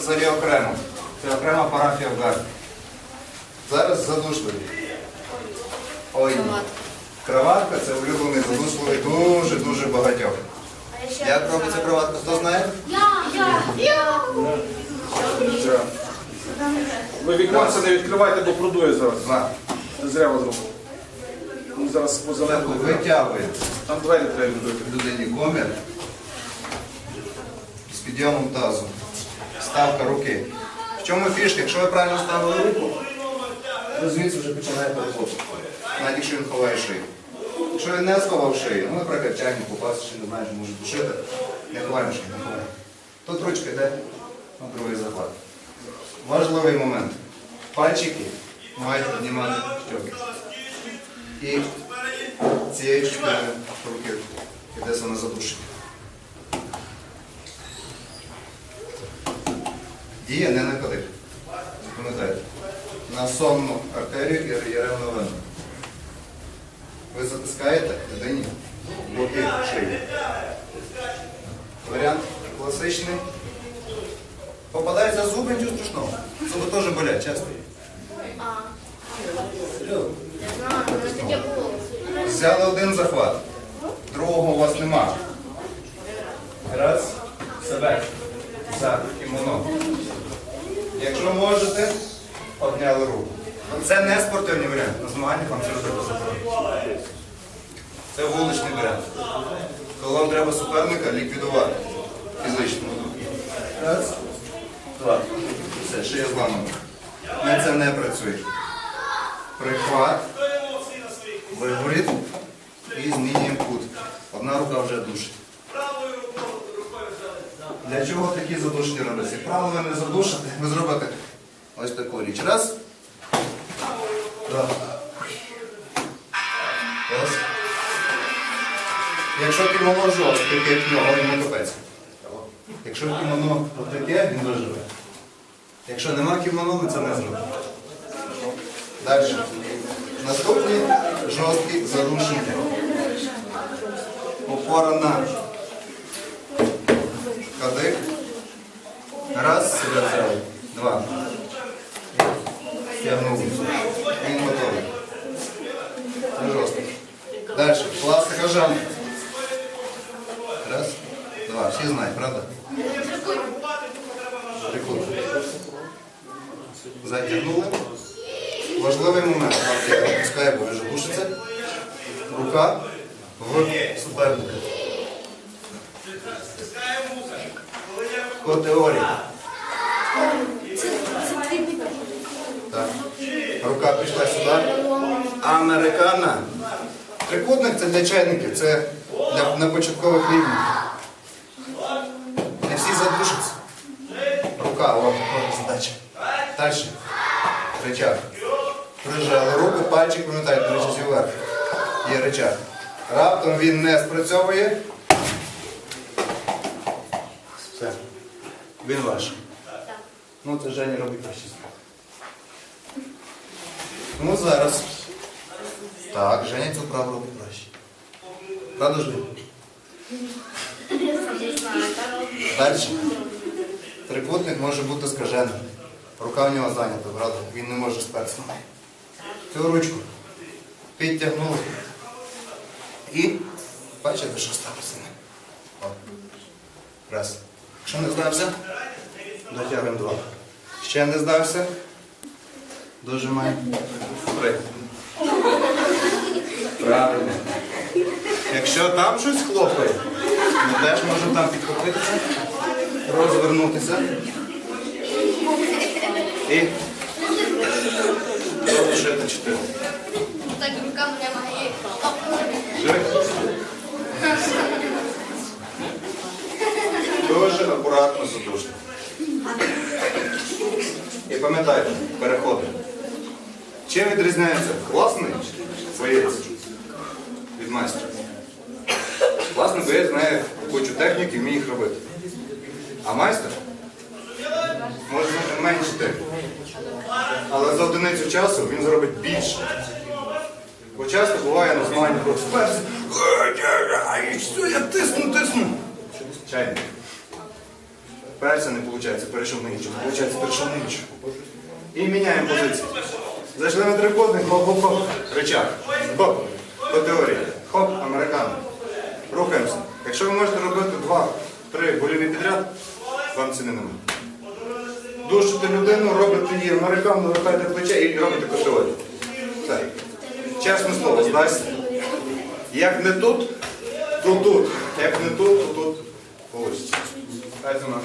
взагалі окремо. Це окрема парафія в Гарді. Зараз задушливі. Ой, кроватка це улюблений задушливий дуже-дуже багатьох. Як робиться кроватка, хто знає? Ви віконце не відкривайте, бо продує зараз. Це зря зробили. Ну, Зараз позеленку. Витягує Там двері треба відбити. людині комір з підйомом тазу. Ставка руки. В чому фішка? Якщо ви правильно ставили руку, ви звідси вже починає переход. Навіть якщо він ховає шию. Якщо він не сховав шию, ну, наприклад, чайник попасти, чи не знаєш, може душити, не ховаємо шию, не ховаємо. Тут ручка йде на другий захват. Важливий момент. Пальчики мають піднімати щоки. І цієї частини руки йде саме задушення. Діє не на. Запам'ятайте. На сонну артерію і ревну вену. Ви затискаєте людині боки шиї. Варіант класичний. Попадається зуби, нічого страшного. Зуби теж болять, часто. Взяли один захват, другого у вас нема. Раз, себе, за кімоно. Якщо можете, обняли руку. Це не спортивний варіант. На змаганнях вам це робити заборонено. Це вуличний варіант. Коли вам треба суперника ліквідувати фізично. Раз, два. Все, шия зламана. Ми це не працює. Прихват. Виворіт і змінюємо кут. Одна рука вже душить. Для чого такі задушення робляться? Як правило, ви не задушите, ви зробите ось таку річ. Раз. Два. Якщо кімоно жорстке, як в нього, йому капець. Якщо кімоно таке, він виживе. Якщо нема кімоно, ми це не зробимо. Далі. Наступні жорсткі зарушення. Опора на кадик. Раз, себе взяли. Два. Стягнули. Він готовий. Це жорстко. Далі. Пластика. Раз, два. Всі знають, правда? Трикутник. Затягнули. Важливий момент. Я відпускаю, бо вже душиться. Рука в суперника. По. Так. Рука пішла сюди. Американа. Трикутник це для чайників, це для на початкових рівнів. Не всі задушаться. Рука, о, о, задача. Далі. Рычаг. Прижали руку, пальчик, пам'ятаєте, речі вверх. Є рычаг. Раптом він не спрацьовує. Все. Він ваш. Ну, це Женя робить краще. Тому зараз. Так, Женя цю праву робить краще. Правда, Женя? Далі. Трикутник може бути скаженим. Рука в нього зайнята, правда? Він не може сперти. Цю ручку підтягнули. І бачите, що сталося? О. Раз. Якщо не здався, дотягуємо два. Ще не здався. Дожимаємо. Три. Правильно. Якщо там щось хлопає, ми теж можемо там підхопитися, розвернутися. І залишити чотири. Так рука мене має. Дуже акуратно задушно. І пам'ятайте, переходи. Чим відрізняється класний боєць від майстра? Класний боєць знає кучу технік і вміє їх робити. А майстер може знати менше техніки. Але за одиницю часу він зробить більше. Бо часто буває на змаганнях просто «Перси, е, е, е, і що я тисну, тисну. Чайник. Перця не виходить, перейшов на іншу. Виходить, перейшов на іншу. І міняємо позицію. Зайшли на трикутник, хоп-хоп-хоп. Рычаг. Хоп. По теорії. Хоп, американо. Рухаємося. Якщо ви можете робити два-три боліві підряд, вам ціни немає. Душите людину, робите її американо, вертаєте плече і робите категорію. Все. Чесне слово, здасться. Як не тут, то тут. Як не тут, то тут. Ось. Дайте на